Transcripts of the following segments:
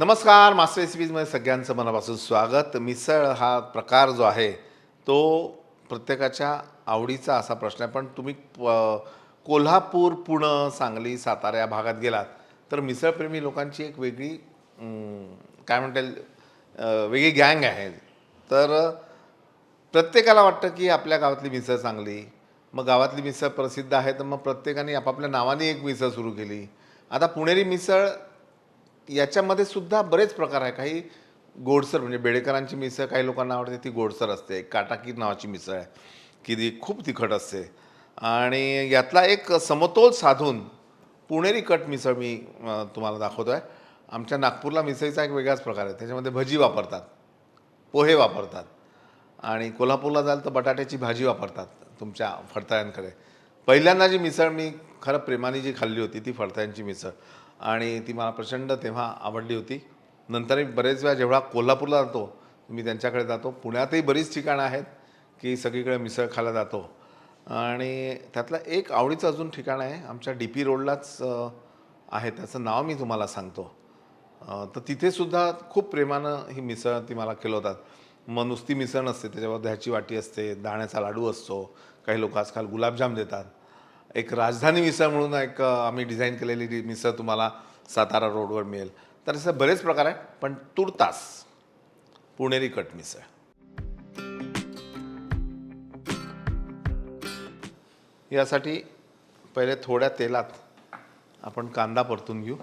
नमस्कार मास्टर रेसिपीजमध्ये सगळ्यांचं मनापासून स्वागत. मिसळ हा प्रकार जो आहे तो प्रत्येकाच्या आवडीचा असा प्रश्न आहे. पण तुम्ही प- कोल्हापूर पुणे सांगली सातारा या भागात गेलात तर मिसळप्रेमी लोकांची एक वेगळी काय म्हणता येईल वेगळी गँग आहे. तर प्रत्येकाला वाटतं की आपल्या गावातली मिसळ चांगली. मग गावातली मिसळ प्रसिद्ध आहे तर मग प्रत्येकाने आपापल्या नावाने एक मिसळ सुरू केली. आता पुणेरी मिसळ याच्यामध्ये सुद्धा बरेच प्रकार आहे. काही गोडसर म्हणजे बेडेकरांची मिसळ काही लोकांना आवडते ती गोडसर असते. काटाकी नावाची मिसळ आहे की ती खूप तिखट असते. आणि यातला एक समतोल साधून पुणेरी कट मिसळ मी तुम्हाला दाखवतो आहे आमच्या नागपूरला मिसळीचा एक वेगळाच प्रकार आहे. त्याच्यामध्ये भजी वापरतात. पोहे वापरतात. आणि कोल्हापूरला जाल तर बटाट्याची भाजी वापरतात तुमच्या फडताळ्यांकडे. पहिल्यांदा जी मिसळ मी खरं प्रेमाने जी खाल्ली होती ती फडताळ्यांची मिसळ. आणि ती मला प्रचंड तेव्हा आवडली होती. नंतर मी बरेच वेळा जेव्हा कोल्हापूरला जातो मी त्यांच्याकडे जातो. पुण्यातही बरीच ठिकाणं आहेत की सगळीकडे मिसळ खायला जातो. आणि त्यातलं एक आवडीचं अजून ठिकाण आहे आमच्या डी पी रोडलाच आहे. त्याचं नाव मी तुम्हाला सांगतो. तर तिथेसुद्धा खूप प्रेमानं ही मिसळ ती मला खिलवतात मग नुसती मिसळ नसते त्याच्यावर दह्याची वाटी असते दाण्याचा लाडू असतो. काही लोक आजकाल गुलाबजाम देतात. एक राजधानी मिसळ म्हणून एक आम्ही डिझाईन केलेली मिसळ तुम्हाला सातारा रोडवर मिळेल. तर असे बरेच प्रकार आहेत पण तुर्तास पुणेरी कट मिसळ. यासाठी पहिले थोड्या तेलात आपण कांदा परतून घेऊ.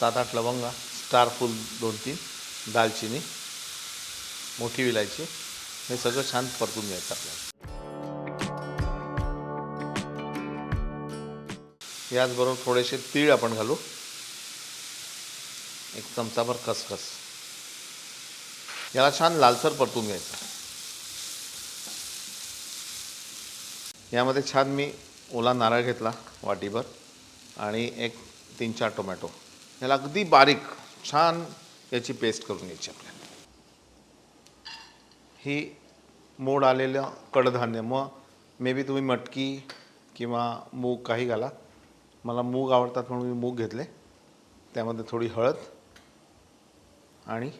सात आठ लवंगा स्टारफूल दोन तीन दालचिनी मोठी विलायची. हे सगळं छान परतून घ्यायचं आपल्याला. याचबरोबर थोडेसे तीळ आपण घालू. एक चमचाभर खसखस. याला छान लालसर परतून घ्यायचं. यामध्ये छान मी ओला नारळ घेतला वाटीभर आणि एक तीन चार टोमॅटो. ह्याला अगदी बारीक छान याची पेस्ट करून घ्यायची आपल्याला. ही मोड आलेलं कडधान्य मग मे बी तुम्ही मटकी किंवा मूग काही घाला. मला मूग आवडतात म्हणून मी मूग घेतले. त्यामध्ये थोडी हळद आणि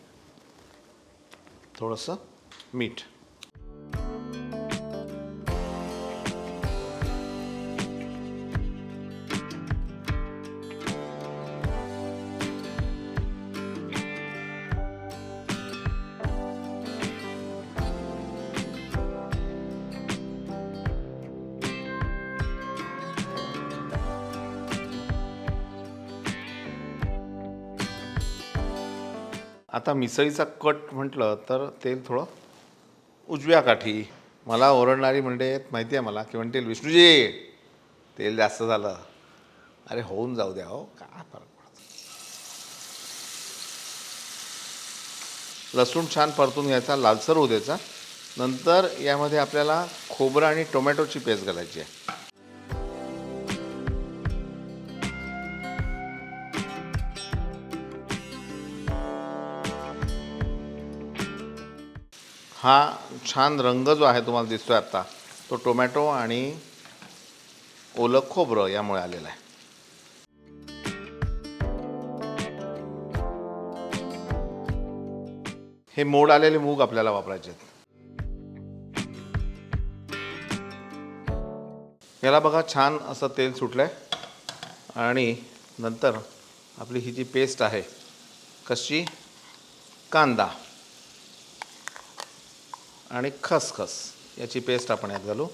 थोडंसं मीठ. आता मिसळीचा कट म्हटलं तर तेल थोडं उजव्या काठी. मला ओरडणारी म्हणजे माहिती आहे मला की म्हणतील विष्णूजी तेल जास्त झालं. अरे होऊन जाऊ द्या हो काय फरक पडतो? लसूण छान परतून घ्यायचा लालसर होऊ द्यायचा. नंतर यामध्ये आपल्याला खोबरं आणि टोमॅटोची पेस्ट घालायची आहे. हा छान रंग जो आहे तुम्हाला दिसतो आहे आत्ता तो टोमॅटो आणि ओलं खोबरं यामुळे आलेला आहे. हे मोड आलेले मूग आपल्याला वापरायचे आहेत. याला बघा छान असं तेल सुटलं आहे आणि नंतर आपली ही जी पेस्ट आहे कशी? कांदा. आणि खसखस याची पेस्ट आपण यात घालू.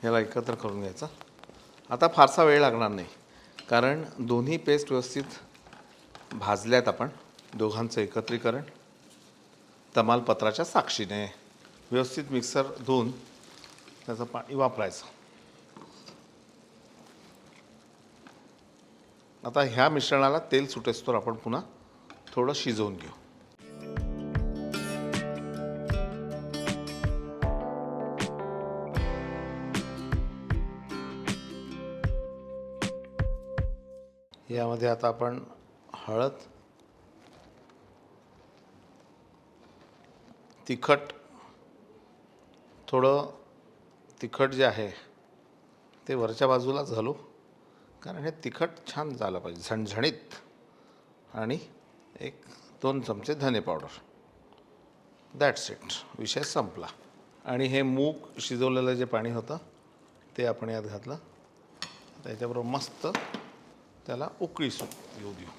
ह्याला एकत्र करून घ्यायचं. आता फारसा वेळ लागणार नाही कारण दोन्ही पेस्ट व्यवस्थित भाजल्यात आपण दोघांचं एकत्रीकरण. तमालपत्राच्या साक्षीने व्यवस्थित मिक्सर धुवून त्याचं पाणी वापरायचं. आता ह्या मिश्रणाला तेल सुटेस्तोवर आपण पुन्हा थोडं शिजवून घेऊ. यामध्ये आता आपण हळद तिखट थोडं तिखट जे आहे ते वरच्या बाजूलाच घालू कारण हे तिखट छान झालं पाहिजे झणझणीत. आणि एक दोन चमचे धने पावडर. दॅट्स इट विषय संपला. आणि हे मूग शिजवलेलं जे पाणी होतं ते आपण यात घातलं. त्याच्याबरोबर मस्त त्याला उकळी सुट येऊ देऊ.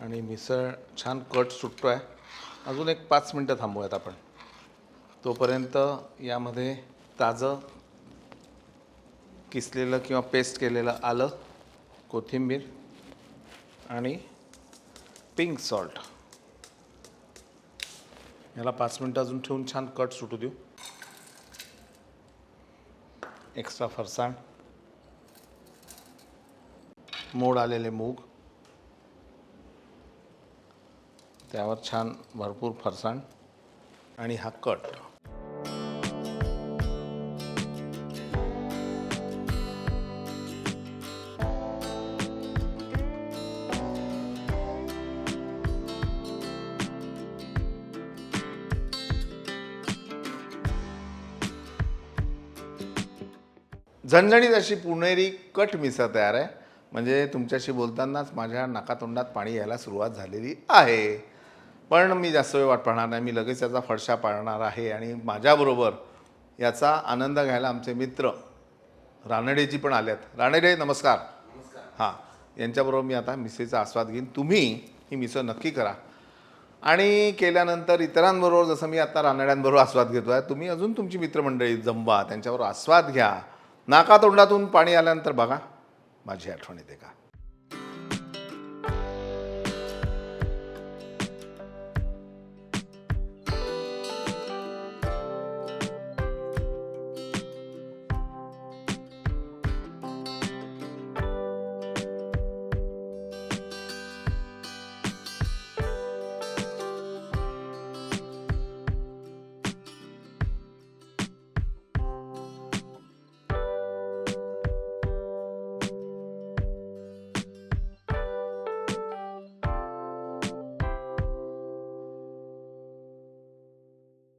आणि मिसळ छान कट सुटतो आहे अजून एक पाच मिनटं थांबूयात आपण. तोपर्यंत यामध्ये ताजं किसलेलं किंवा पेस्ट केलेलं आलं कोथिंबीर आणि पिंक सॉल्ट याला पाच मिनटं अजून ठेवून छान कट सुटू देऊ. एक्स्ट्रा फरसाण. मोड आलेले मूग. त्यावर छान भरपूर फरसाण. आणि हा कट. झणझणीत अशी पुणेरी कट मिसळ तयार आहे. म्हणजे तुमच्याशी बोलतानाच माझ्या नाकातोंडात पाणी यायला सुरुवात झालेली आहे. पण मी जास्त वेळ वाट पाहणार नाही. मी लगेच याचा फडशा पाळणार आहे आणि माझ्याबरोबर याचा आनंद घ्यायला आमचे मित्र रानडेजी पण आलेत. रानडे नमस्कार. हां यांच्याबरोबर मी आता मिसळीचा आस्वाद घेईन. तुम्ही ही मिसळ नक्की करा. आणि केल्यानंतर इतरांबरोबर जसं मी आता रानड्यांबरोबर आस्वाद घेतो आहे तुम्ही अजून तुमची मित्रमंडळी जमवा त्यांच्याबरोबर आस्वाद घ्या. नाकातोंडातून पाणी आल्यानंतर बघा. माझी आठवण येते का?